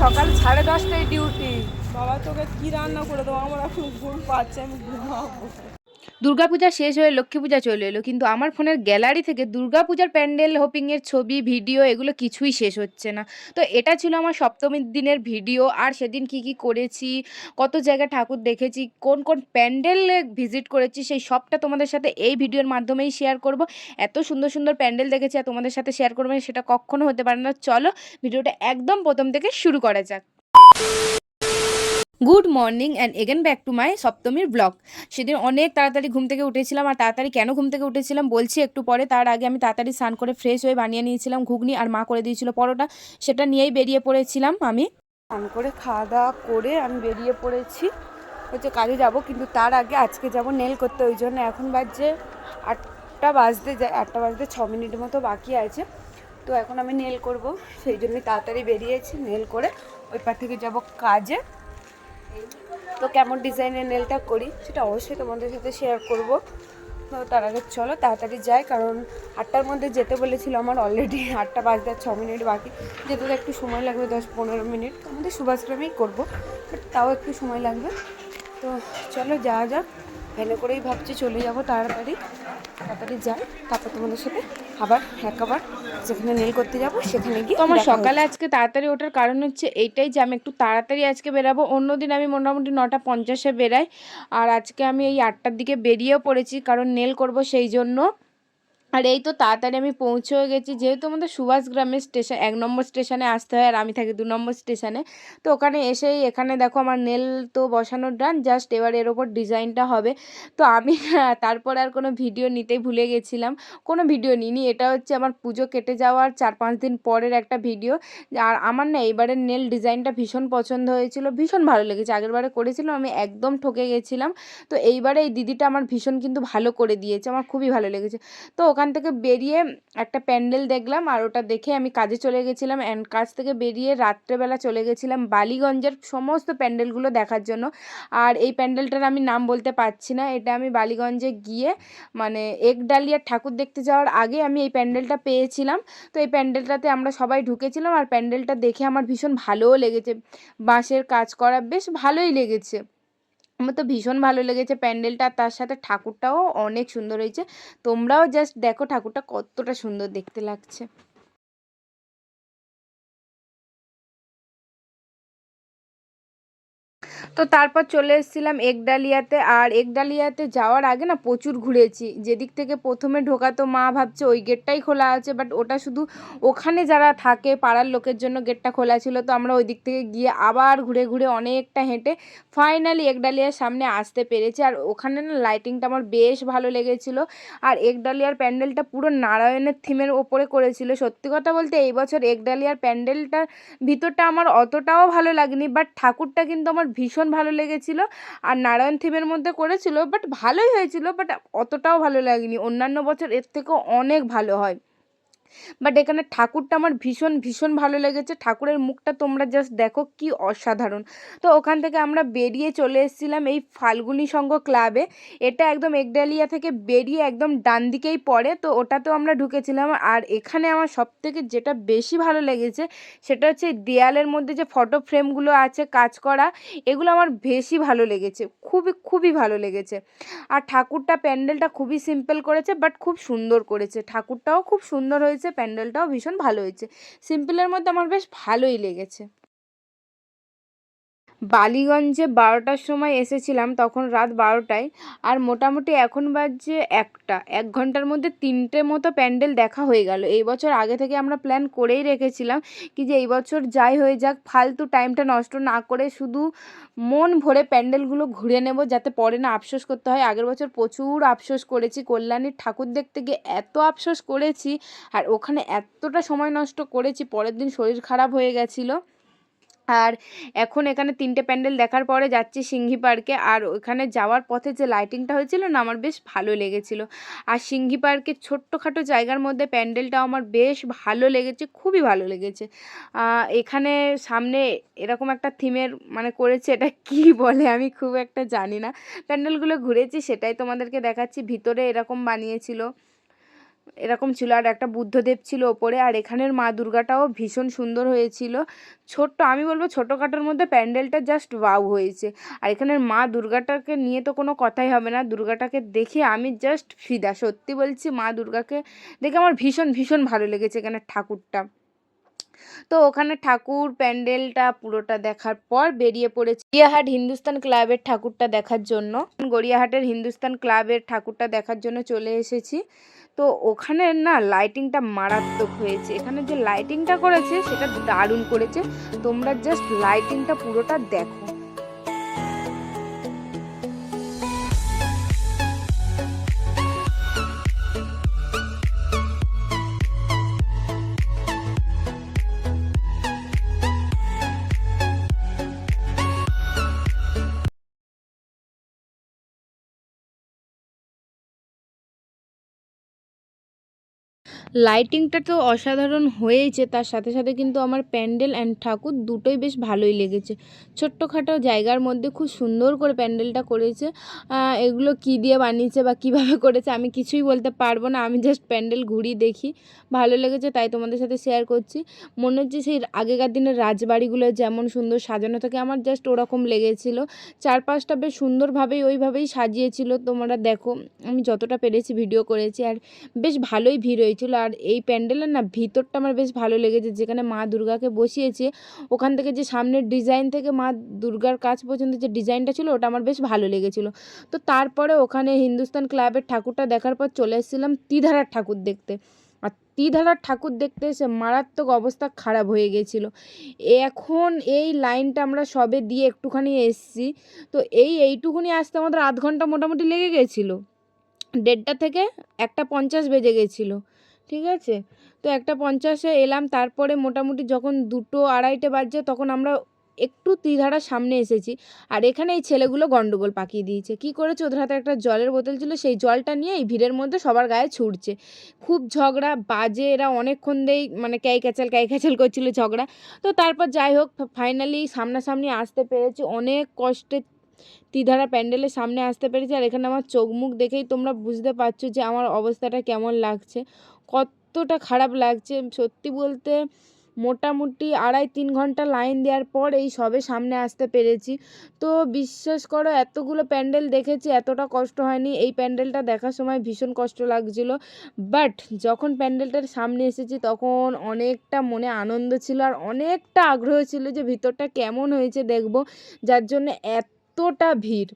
সকাল সাড়ে দশটায় ডিউটি বাবা, তোকে কি রান্না করে দেবো? আমার এখন ঘুম পাচ্ছে, আমি ঘুমাবো। দুর্গাপূজা শেষ হয়ে লক্ষ্মী পূজা চলে এলো, কিন্তু আমার ফোনের গ্যালারি থেকে দুর্গাপূজার প্যান্ডেল, হোপিংয়ের ছবি, ভিডিও এগুলো কিছুই শেষ হচ্ছে না। তো এটা ছিল আমার সপ্তমীর দিনের ভিডিও, আর সেদিন কি কি করেছি, কত জায়গায় ঠাকুর দেখেছি, কোন কোন প্যান্ডেলে ভিজিট করেছি, সেই সবটা তোমাদের সাথে এই ভিডিওর মাধ্যমেই শেয়ার করব। এত সুন্দর সুন্দর প্যান্ডেল দেখেছি আর তোমাদের সাথে শেয়ার করব, সেটা কখনো হতে পারে না। চলো, ভিডিওটা একদম প্রথম থেকে শুরু করা যাক। Good morning and again back to my সপ্তমীর ব্লগ। সেদিন অনেক তাড়াতাড়ি ঘুম থেকে উঠেছিলাম আর তাড়াতাড়ি কেন ঘুম থেকে উঠেছিলাম বলছি একটু পরে। তার আগে আমি তাড়াতাড়ি স্নান করে ফ্রেশ হয়ে বানিয়ে নিয়েছিলাম, ঘুগনি আর মা করে দিয়েছিল পরোটা। সেটা নিয়েই বেরিয়ে পড়েছিলাম আমি। স্নান করে খাওয়া দাওয়া করে আমি বেরিয়ে পড়েছি। হচ্ছে কাজে যাব, কিন্তু তার আগে আজকে যাব নেল করতে, ওই জন্য এখন বাজছে আটটা বাজতে যায়, আটটা বাজতে ছ মিনিট মতো বাকি আছে। তো এখন আমি নেল করব, সেই জন্যই তাড়াতাড়ি বেরিয়েছি নেল করে। ওই পার থেকে যাব কাজে। তো কেমন ডিজাইনের নেলটা করি, সেটা অবশ্যই তোমাদের সাথে শেয়ার করব। তো তার আগে চলো তাড়াতাড়ি যাই, কারণ আটটার মধ্যে যেতে বলেছিল আমার অলরেডি আটটা বাজতে ছ মিনিট বাকি। যেতে তো একটু সময় লাগবে দশ পনেরো মিনিট আমাদের সুভাষগ্রামেই করব বাট তাও একটু সময় লাগবে। তো চলো যাওয়া যাক। ভ্যানে করেই ভাবছি চলে যাব তাড়াতাড়ি। তাড়াতাড়ি যাই তারপর তোমাদের সাথে আবার একবার যেখানে নীল করতে যাব সেখানে গিয়ে তো আমার সকালে আজকে তাড়াতাড়ি ওঠার কারণ হচ্ছে এইটাই যে আমি একটু তাড়াতাড়ি আজকে বেরাবো। অন্যদিন আমি মোটামুটি নটা পঞ্চাশে বেরাই। আর আজকে আমি এই আটটার দিকে বেরিয়েও পড়েছি কারণ নেল করব সেই জন্য। আর এই তো তাড়াতাড়ি আমি পৌঁছেও গেছি। যেহেতু আমাদের সুভাষ গ্রামের স্টেশন, এক নম্বর স্টেশনে আসতে হয় আর আমি থাকি দু নম্বর স্টেশনে। তো ওখানে এসেই এখানে দেখো আমার নেল তো বসানোর ডান জাস্ট এবার এর ওপর ডিজাইনটা হবে। তো আমি তারপর আর কোনো ভিডিও নিতেই ভুলে গেছিলাম। কোনো ভিডিও নিইনি, এটা হচ্ছে আমার পুজো কেটে যাওয়ার চার পাঁচ দিন পরের একটা ভিডিও। আর আমার না এইবারের নেল ডিজাইনটা ভীষণ পছন্দ হয়েছিল, ভীষণ ভালো লেগেছে। আগেরবারে করেছিলাম, আমি একদম ঠকে গেছিলাম। তো এইবারে এই দিদিটা আমার ভীষণ কিন্তু ভালো করে দিয়েছে, আমার খুবই ভালো লেগেছে। তো ওখান থেকে বেরিয়ে একটা প্যান্ডেল দেখলাম আর ওটা দেখে আমি কাজে চলে গেছিলাম অ্যান্ড কাজ থেকে বেরিয়ে রাত্রেবেলা চলে গেছিলাম বালিগঞ্জের সমস্ত প্যান্ডেলগুলো দেখার জন্য। আর এই প্যান্ডেলটার আমি নাম বলতে পারছি না, এটা আমি বালিগঞ্জে গিয়ে মানে একডালিয়ার ঠাকুর দেখতে যাওয়ার আগে আমি এই প্যান্ডেলটা পেয়েছিলাম। তো এই প্যান্ডেলটাতে আমরা সবাই ঢুকেছিলাম আর প্যান্ডেলটা দেখে আমার ভীষণ ভালোও লেগেছে। বাঁশের কাজ করা বেশ ভালোই লেগেছে। আমার তো ভীষণ ভালো লেগেছে প্যান্ডেলটা তার সাথে ঠাকুরটাও অনেক সুন্দর হয়েছে। তোমরাও জাস্ট দেখো ঠাকুরটা কতটা সুন্দর দেখতে লাগছে। তো তারপর চলে এসেছিলাম একডালিয়াতে। আর একডালিয়াতে যাওয়ার আগে না প্রচুর ঘুরেছি। যেদিক থেকে প্রথমে ঢোকা তো মা ভাবছে ওই গেটটাই খোলা আছে বাট ওটা শুধু ওখানে যারা থাকে পাড়ার লোকের জন্য গেটটা খোলা ছিল, তো আমরা ওই দিক থেকে গিয়ে আবার ঘুরে ঘুরে অনেকটা হেঁটে ফাইনালি একডালিয়ার সামনে আসতে পেরেছি। আর ওখানে না লাইটিংটা আমার বেশ ভালো লেগেছিল। আর একডালিয়ার প্যান্ডেলটা পুরো নারায়ণের থিমের ওপরে করেছিল। সত্যি কথা বলতে এই বছর একডালিয়ার প্যান্ডেলটার ভিতরটা আমার অতটাও ভালো লাগেনি বাট ঠাকুরটা কিন্তু আমার ভীষণ ভালো লেগেছিল। আর নারায়ণ থিমের মধ্যে করেছিল বাট ভালোই হয়েছিল বাট অতটাও ভালো লাগেনি। অন্যান্য বছর এর থেকেও অনেক ভালো হয়। বাট এখানে ঠাকুরটা আমার ভীষণ ভীষণ ভালো লেগেছে। ঠাকুরের মুখটা তোমরা জাস্ট দেখো কি অসাধারণ। তো ওখান থেকে আমরা বেরিয়ে চলে এসেছিলাম এই ফাল্গুনী সংঘ ক্লাবে এটা একদম একডালিয়া থেকে বেরিয়ে একদম ডান দিকেই পড়ে। তো ওটাতেও আমরা ঢুকেছিলাম। আর এখানে আমার সবথেকে যেটা বেশি ভালো লেগেছে, সেটা হচ্ছে দেয়ালের মধ্যে যে ফটো ফ্রেমগুলো আছে, কাজ করা, এগুলো আমার বেশি ভালো লেগেছে। খুবই খুবই ভালো লেগেছে। আর ঠাকুরটা প্যান্ডেলটা খুবই সিম্পল করেছে বাট খুব সুন্দর করেছে। ঠাকুরটাও খুব সুন্দর হয়েছে। প্যান্ডেলটাও ভীষণ ভালো হয়েছে। সিম্পলের মধ্যে আমার বেশ ভালোই লেগেছে। বালিগঞ্জে বারোটার সময় এসেছিলাম, তখন রাত বারোটায়, আর মোটামুটি এখন বাজছে একটা। এক ঘণ্টার মধ্যে তিনটে মতো প্যান্ডেল দেখা হয়ে গেল। এই বছর আগে থেকে আমরা প্ল্যান করেই রেখেছিলাম কি যে এই বছর যাই হয়ে যাক, ফালতু টাইমটা নষ্ট না করে শুধু মন ভরে প্যান্ডেলগুলো ঘুরে নেব যাতে পরে না আফসোস করতে হয়। আগের বছর প্রচুর আফসোস করেছি, কল্যাণীর ঠাকুর দেখতে গিয়ে এত আফসোস করেছি, আর ওখানে এতটা সময় নষ্ট করেছি, পরের দিন শরীর খারাপ হয়ে গেছিল। আর এখন এখানে তিনটে প্যান্ডেল দেখার পরে যাচ্ছি সিংহি পার্কে। আর ওখানে যাওয়ার পথে যে লাইটিংটা হয়েছিল না, আমার বেশ ভালো লেগেছিল। আর সিংহি পার্কের ছোট্টখাটো জায়গার মধ্যে প্যান্ডেলটাও আমার বেশ ভালো লেগেছে, খুবই ভালো লেগেছে। এখানে সামনে এরকম একটা থিমের মানে করেছে, এটা কি বলে আমি খুব একটা জানি না। প্যান্ডেলগুলো ঘুরেছি, সেটাই তোমাদেরকে দেখাচ্ছি। ভিতরে এরকম বানিয়েছিল। এরকম ছিল আর একটা বুদ্ধদেব ছিল ওপরে আর এখানের মা দুর্গাটাও ভীষণ সুন্দর হয়েছিল। ছোট্ট, আমি বলব ছোটো ছোটোখাটোর মধ্যে প্যান্ডেলটা জাস্ট ওয়াও হয়েছে। আর এখানের মা দুর্গাটাকে নিয়ে তো কোনো কথাই হবে না। দুর্গাটাকে দেখে আমি জাস্ট ফিদা। সত্যি বলছি, মা দুর্গাকে দেখে আমার ভীষণ ভীষণ ভালো লেগেছে এখানে ঠাকুরটা। তো ওখানে ঠাকুর, প্যান্ডেলটা পুরোটা দেখার পর বেরিয়ে পড়েছে গড়িয়াহাট হিন্দুস্তান ক্লাবের ঠাকুরটা দেখার জন্য। গড়িয়াহাটের হিন্দুস্তান ক্লাবের ঠাকুরটা দেখার জন্য চলে এসেছি। তো ওখানে না লাইটিংটা মারাত্মক হয়েছে। এখানে যে লাইটিংটা করেছে, সেটা দারুণ করেছে। তোমরা জাস্ট লাইটিংটা পুরোটা দেখো। লাইটিংটা তো অসাধারণ হয়েইছে তার সাথে সাথে কিন্তু আমার প্যান্ডেল অ্যান্ড ঠাকুর দুটোই বেশ ভালোই লেগেছে। ছোট্টখাটো জায়গার মধ্যে খুব সুন্দর করে প্যান্ডেলটা করেছে। এগুলো কি দিয়ে বানিয়েছে বা কীভাবে করেছে আমি কিছুই বলতে পারব না, আমি জাস্ট প্যান্ডেল ঘুরি দেখি। ভালো লেগেছে, তাই তোমাদের সাথে শেয়ার করছি। মনে হচ্ছে সেই আগেকার দিনের রাজবাড়িগুলো যেমন সুন্দর সাজানো থাকে, আমার জাস্ট ওরকম লেগেছিল। চারপাশটা বেশ সুন্দরভাবেই ওইভাবেই সাজিয়েছিল, তোমরা দেখো। আমি যতটা পেরেছি ভিডিও করেছি, আর বেশ ভালোই ভিড় হয়েছিল। আর এই প্যান্ডেলের না ভিতরটা আমার বেশ ভালো লেগেছে। যেখানে মা দুর্গাকে বসিয়েছে, ওখান থেকে যে সামনের ডিজাইন থেকে মা দুর্গার কাজ পর্যন্ত যে ডিজাইনটা ছিল, ওটা আমার বেশ ভালো লেগেছিলো। তো তারপরে ওখানে হিন্দুস্তান ক্লাবের ঠাকুরটা দেখার পর চলে এসেছিলাম তিধারার ঠাকুর দেখতে। আর তিধারার ঠাকুর দেখতে এসে মারাত্মক অবস্থা খারাপ হয়ে গেছিল। এখন এই লাইনটা আমরা সবে দিয়ে একটুখানি এসছি। তো এই এইটুকুনি আসতে আমাদের আধ ঘণ্টা মোটামুটি লেগে গেছিল। দেড়টা থেকে একটা পঞ্চাশ বেজে গেছিল। ঠিক আছে? তো একটা পঞ্চাশে এলাম, তারপরে মোটামুটি যখন দুটো আড়াইটে বাজছে তখন আমরা একটু ত্রিধারার সামনে এসেছি আর এখানে এই ছেলেগুলো গন্ডগোল পাকিয়ে দিয়েছে। কি করেছে? ওদের হাতে একটা জলের বোতল ছিল, সেই জলটা নিয়ে এই ভিড়ের মধ্যে সবার গায়ে ছুটছে। খুব ঝগড়া, বাজে, এরা অনেকক্ষণ দিয়েই মানে ক্যাই ক্যাচাল ক্যাই ক্যাচাল করছিল ঝগড়া। তো তারপর যাই হোক ফাইনালি সামনাসামনি আসতে পেরেছি। অনেক কষ্টে তিধারা প্যান্ডেলের সামনে আসতে পেরেছি আর এখানে আমার চোখ মুখ দেখেই তোমরা বুঝতে পারছ যে আমার অবস্থাটা কেমন লাগছে। কতটা খারাপ লাগছে। সত্যি বলতে মোটামুটি আড়াই তিন ঘণ্টা লাইন দেওয়ার পর এই সবে সামনে আসতে পেরেছি। তো বিশ্বাস করো, এতগুলো প্যান্ডেল দেখেছি, এতটা কষ্ট হয়নি। এই প্যান্ডেলটা দেখার সময় ভীষণ কষ্ট লাগছিল। বাট যখন প্যান্ডেলটার সামনে এসেছি তখন অনেকটা মনে আনন্দ ছিল আর অনেকটা আগ্রহ ছিল যে ভিতরটা কেমন হয়েছে দেখব। যার জন্য এতটা ভিড়।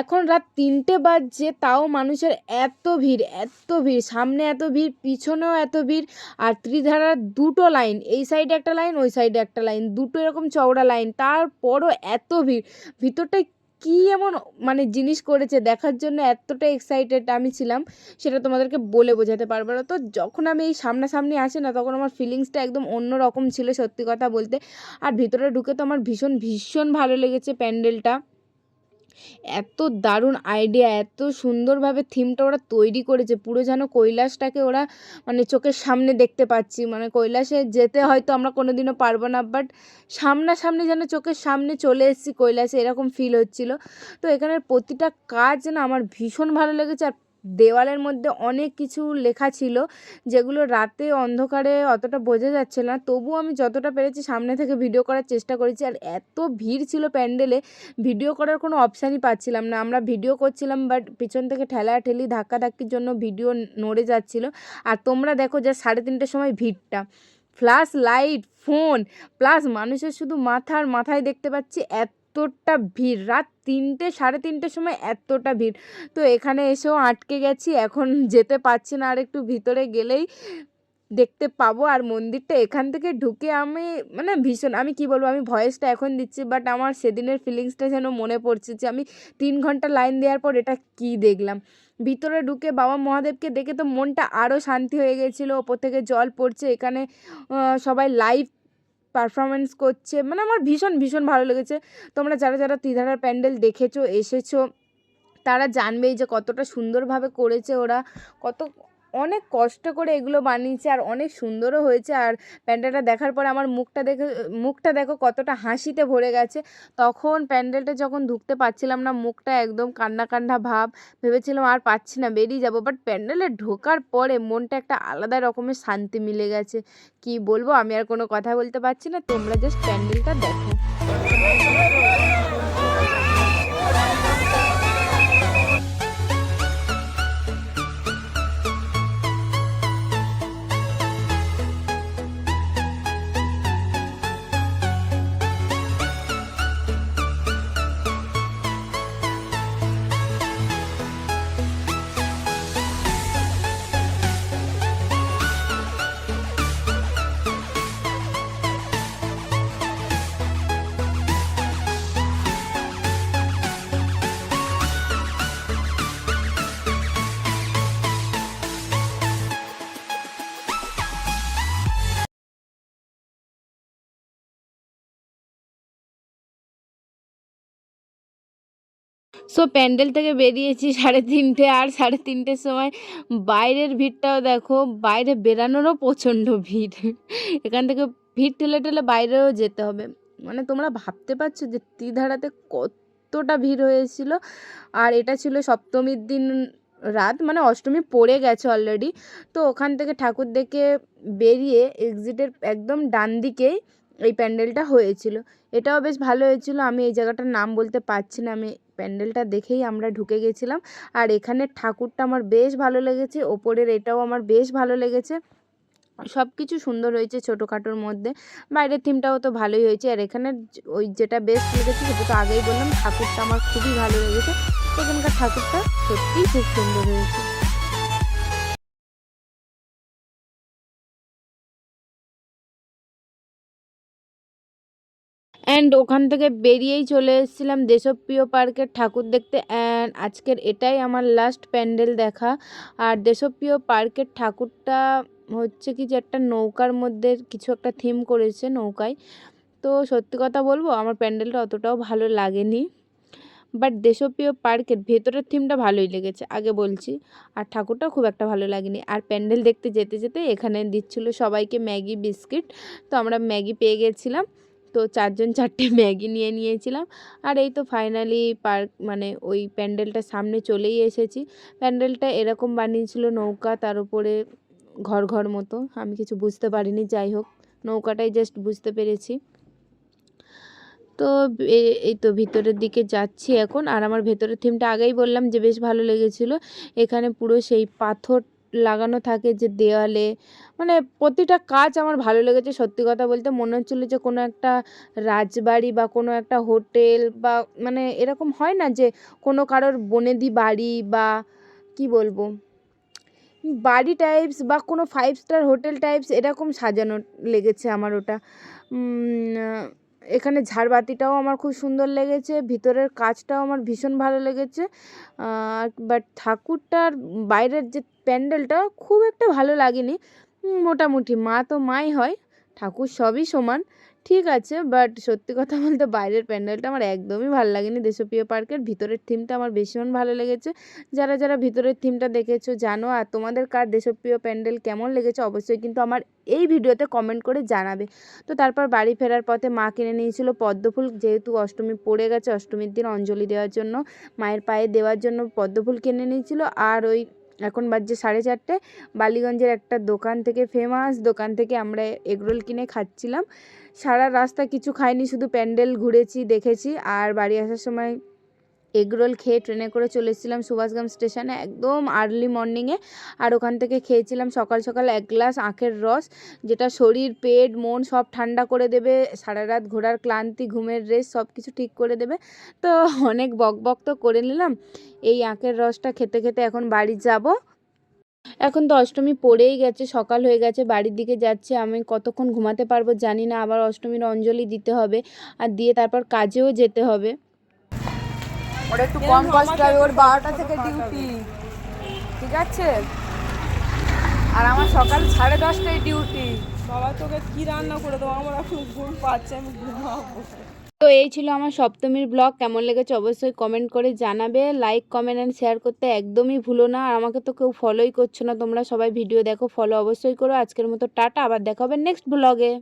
এখন রাত তিনটে বাজছে, তাও মানুষের এত ভিড় এত ভিড়, সামনে এত ভিড়, পিছনেও এত ভিড়, আর ত্রিধারার দুটো লাইন, এই সাইডে একটা লাইন, ওই সাইডে একটা লাইন, দুটো এরকম চওড়া লাইন, তারপরও এত ভিড়। ভিতরটায় কী এমন মানে জিনিস করেছে দেখার জন্য এতটা এক্সাইটেড আমি ছিলাম, সেটা তোমাদেরকে বলে বোঝাতে পারব না। তো যখন আমি এই সামনাসামনি আসি না, তখন আমার ফিলিংসটা একদম অন্য রকম ছিল সত্যি কথা বলতে। আর ভিতরে ঢুকে তো আমার ভীষণ ভীষণ ভালো লেগেছে প্যান্ডেলটা। এত দারুণ আইডিয়া এত সুন্দরভাবে থিমটা ওরা তৈরি করেছে। পুরো যেন কৈলাসটাকে ওরা মানে চোখের সামনে দেখতে পাচ্ছি। মানে কৈলাসে যেতে হয়তো আমরা কোনো দিনও পারব না বাট সামনাসামনি যেন চোখের সামনে চলে এসেছি কৈলাসে, এরকম ফিল হচ্ছিল। তো এখানের প্রতিটা কাজ যেন আমার ভীষণ ভালো লেগেছে। আর দেওয়ালের মধ্যে অনেক কিছু লেখা ছিল, যেগুলো রাতে অন্ধকারে অতটা বোঝা যাচ্ছে না। তবুও আমি যতটা পেরেছি সামনে থেকে ভিডিও করার চেষ্টা করেছি, আর এত ভিড় ছিল প্যান্ডেলে, ভিডিও করার কোনো অপশানই পাচ্ছিলাম না। আমরা ভিডিও করছিলাম, বাট পিছন থেকে ঠেলা ঠেলি ধাক্কা ধাক্কির জন্য ভিডিও নড়ে যাচ্ছিল। আর তোমরা দেখো যে সাড়ে তিনটের সময় ভিড়টা। ফ্ল্যাশ লাইট, ফোন, প্লাস মানুষের শুধু মাথার মাথায় দেখতে পাচ্ছি এতটা ভিড়? রাত তিনটে, সাড়ে তিনটের সময় এতটা ভিড়। তো এখানে এসেও আটকে গেছি। এখন যেতে পারছি না। আর একটু ভিতরে গেলেই দেখতে পাবো। আর মন্দিরটা এখান থেকে ঢুকে আমি মানে ভীষণ, আমি কি বলব, আমি ভয়েসটা এখন দিচ্ছি বাট আমার সেদিনের ফিলিংসটা যেন মনে পড়ছে যে আমি তিন ঘণ্টা লাইন দেওয়ার পর এটা কি দেখলাম। ভিতরে ঢুকে বাবা মহাদেবকে দেখে তো মনটা আরও শান্তি হয়ে গেছিল। ওপর থেকে জল পড়ছে। এখানে সবাই লাইভ পারফরমেন্স করছে। মানে আমার ভীষণ ভীষণ ভালো লেগেছে। তোমরা যারা যারা ত্রিধারার প্যান্ডেল দেখেছ, এসেছ, তারা জানবেই যে কতটা সুন্দরভাবে করেছে ওরা, কত অনেক কষ্ট করে এগুলো বানিয়েছে আর অনেক সুন্দরও হয়েছে। আর প্যান্ডেলটা দেখার পরে আমার মুখটা দেখে, মুখটা দেখো কতটা হাসিতে ভরে গেছে। তখন প্যান্ডেলটা যখন ঢুকতে পারছিলাম না, মুখটা একদম কান্না কান্না ভাব ভেবেছিলাম আর পাচ্ছি না, বেরিয়ে যাব। বাট প্যান্ডেলে ঢোকার পরে মনটা একটা আলাদা রকমের শান্তি মিলে গেছে। কি বলব, আমি আর কোনো কথা বলতে পারছি না। তোমরা জাস্ট প্যান্ডেলটা দেখো। সো প্যান্ডেল থেকে বেরিয়েছি সাড়ে তিনটে আর সাড়ে তিনটের সময়। বাইরের ভিড়টাও দেখো, বাইরে বেরানোরও প্রচণ্ড ভিড়। এখান থেকে ভিড় ঠেলে ঠেলে বাইরেও যেতে হবে। মানে তোমরা ভাবতে পারছ যে ত্রিধারাতে কতটা ভিড় হয়েছিল? আর এটা ছিল সপ্তমীর দিন রাত মানে অষ্টমী পড়ে গেছে অলরেডি তো ওখান থেকে ঠাকুর দেখে বেরিয়ে এক্সিটের একদম ডান দিকেই এই প্যান্ডেলটা হয়েছিল। এটাও বেশ ভালো হয়েছিল। আমি এই জায়গাটার নাম বলতে পারছি না, আমি প্যান্ডেলটা দেখেই আমরা ঢুকে গেছিলাম। আর এখানে ঠাকুরটা আমার বেশ ভালো লেগেছে, ওপরের এটাও আমার বেশ ভালো লেগেছে। সব কিছু সুন্দর হয়েছে ছোটোখাটোর মধ্যে, বাইরের থিমটাও তো ভালোই হয়েছে। আর এখানে ওই যেটা বেস্ট লেগেছে, সেটা তো আগেই বললাম, ঠাকুরটা আমার খুবই ভালো লেগেছে। এখানকার ঠাকুরটা সত্যিই খুব সুন্দর হয়েছে। অ্যান্ড ওখান থেকে বেরিয়েই চলে এসেছিলাম দেশপ্রিয় পার্কের ঠাকুর দেখতে। অ্যান্ড আজকের এটাই আমার লাস্ট প্যান্ডেল দেখা। আর দেশপ্রিয় পার্কের ঠাকুরটা হচ্ছে কি যে একটা নৌকার মধ্যে কিছু একটা থিম করেছে নৌকায়। তো সত্যি কথা বলব, আমার প্যান্ডেলটা অতটাও ভালো লাগেনি। বাট দেশপ্রিয় পার্কের ভেতরের থিমটা ভালোই লেগেছে, আগে বলছি। আর ঠাকুরটা খুব একটা ভালো লাগেনি। আর প্যান্ডেল দেখতে যেতে যেতে এখানে দিচ্ছিল সবাইকে ম্যাগি বিস্কিট। তো আমরা ম্যাগি পেয়ে গেছিলাম। তো চারজন চারটে ম্যাগি নিয়ে নিয়েছিলাম। আর এই তো ফাইনালি পার্ক মানে ওই প্যান্ডেলটার সামনে চলেই এসেছি। প্যান্ডেলটা এরকম বানিয়েছিল নৌকা, তার উপরে ঘর ঘর মতো। আমি কিছু বুঝতে পারিনি, যাই হোক। নৌকাটাই জাস্ট বুঝতে পেরেছি। তো এই তো ভিতরের দিকে যাচ্ছি এখন। আর আমার ভেতরের থিমটা আগেই বললাম যে বেশ ভালো লেগেছিল। এখানে পুরো সেই পাথর লাগানো থাকে যে দেওয়ালে। মানে প্রতিটা কাজ আমার ভালো লেগেছে সত্যি কথা বলতে। মনে হচ্ছিল যে কোনো একটা রাজবাড়ি বা কোনো একটা হোটেল বা মানে এরকম হয় না যে কোনো কারোর বনেদি বাড়ি বা কি বলব? বাড়ি টাইপস বা কোনো ফাইভ স্টার হোটেল টাইপস এরকম সাজানো লেগেছে আমার ওটা। এখানে ঝাড়বাতিটাও আমার খুব সুন্দর লেগেছে, ভিতরের কাজটাও আমার ভীষণ ভালো লেগেছে বাট ঠাকুরটার বাইরের যে প্যান্ডেলটা খুব একটা ভালো লাগেনি মোটামুটি মা তো মাই হয়, ঠাকুর সবই সমান ঠিক আছে বাট সত্যি কথা বলতে বাইরের প্যান্ডেলটা আমার একদমই ভালো লাগেনি। দেশপ্রিয় পার্কের ভিতরের থিমটা আমার ভীষণ ভালো লেগেছে। যারা যারা ভিতরের থিমটা দেখেছ, জানো আর তোমাদের কার দেশপ্রিয় প্যান্ডেল কেমন লেগেছে, অবশ্যই কিন্তু আমার এই ভিডিওতে কমেন্ট করে জানাবে। তো তারপর বাড়ি ফেরার পথে মা কিনে নিয়েছিল পদ্মফুল। যেহেতু অষ্টমী পড়ে গেছে, অষ্টমীর দিন অঞ্জলি দেওয়ার জন্য, মায়ের পায়ে দেওয়ার জন্য পদ্মফুল কিনে নিয়েছিল। আর ওই এখন বাজছে সাড়ে চারটে। বালিগঞ্জের একটা দোকান থেকে ফেমাস দোকান থেকে আমরা এগরোল কিনে খাচ্ছিলাম। সারা রাস্তা কিছু খাইনি, শুধু প্যান্ডেল ঘুরেছি, দেখেছি। আর বাড়ি আসার সময় এগরোল খেয়ে ট্রেনে করে চলে এসেছিলাম সুভাষগ্রাম স্টেশনে একদম আর্লি মর্নিংয়ে আর ওখান থেকে খেয়েছিলাম সকাল সকাল এক গ্লাস আখের রস, যেটা শরীর, পেট, মন সব ঠান্ডা করে দেবে। সারা রাত ঘোরার ক্লান্তি, ঘুমের রেস সব কিছু ঠিক করে দেবে। তো অনেক বক বক তো করে নিলাম। এই আখের রসটা খেতে খেতে এখন বাড়ি যাব। এখন তো অষ্টমী পড়েই গেছে সকাল হয়ে গেছে বাড়ির দিকে যাচ্ছে আমি কতক্ষণ ঘুমাতে পারব জানি না আবার অষ্টমীর অঞ্জলি দিতে হবে আর দিয়ে তারপর কাজেও যেতে হবে। ওর একটু কম কষ্ট হবে ওর বারোটা থেকে ডিউটি ঠিক আছে? আর আমার সকাল সাড়ে দশটায় ডিউটি বাবা তোকে কি রান্না করে দেবো? আমার এখন ঘুম পাচ্ছে আমি ঘুমাবো। তো এই ছিল আমার সপ্তমীর ব্লগ। কেমন লেগেছে অবশ্যই কমেন্ট করে জানাবে। লাইক কমেন্ট অ্যান্ড শেয়ার করতে একদমই ভুলো না। আর আমাকে তো কেউ ফলোই করছ না। তোমরা সবাই ভিডিও দেখো ফলো অবশ্যই করো। আজকের মতো টাটা। আবার দেখা হবে নেক্সট ব্লগে